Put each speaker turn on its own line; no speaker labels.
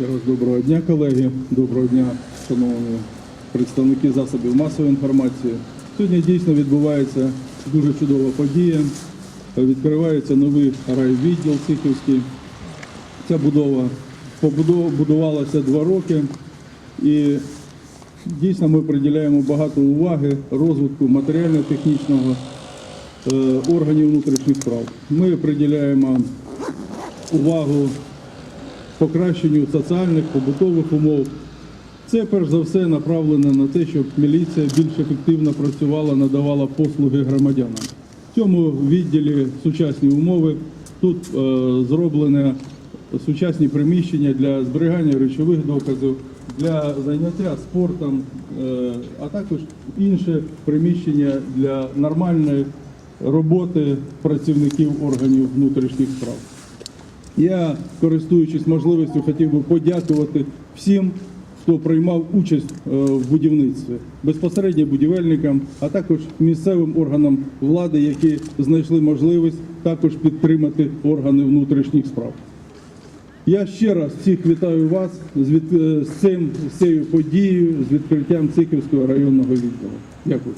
Раз доброго дня, колеги. Доброго дня, шановні представники засобів масової інформації. Сьогодні дійсно відбувається дуже чудова подія. Відкривається новий райвідділ Сихівський. Ця будова будувалася два роки, і дійсно ми приділяємо багато уваги розвитку матеріально-технічного е, органів внутрішніх справ. Ми приділяємо увагу покращенню соціальних побутових умов. Це перш за все направлено на те, щоб міліція більш ефективно працювала, надавала послуги громадянам. В цьому відділі сучасні умови. Тут е, зроблені сучасні приміщення для зберігання речових доказів, для заняття спортом, е, а також інше приміщення для нормальної роботи працівників органів внутрішніх справ. Я, користуючись можливістю, хотів би подякувати всім, хто приймав участь е, в будівництві, безпосередньо будівельникам, а також місцевим органам влади, які знайшли можливість також підтримати органи внутрішніх справ. Я ще раз всіх вітаю вас з, від... е, з, цим, з цією подією, з відкриттям Циківського районного відділу. Дякую.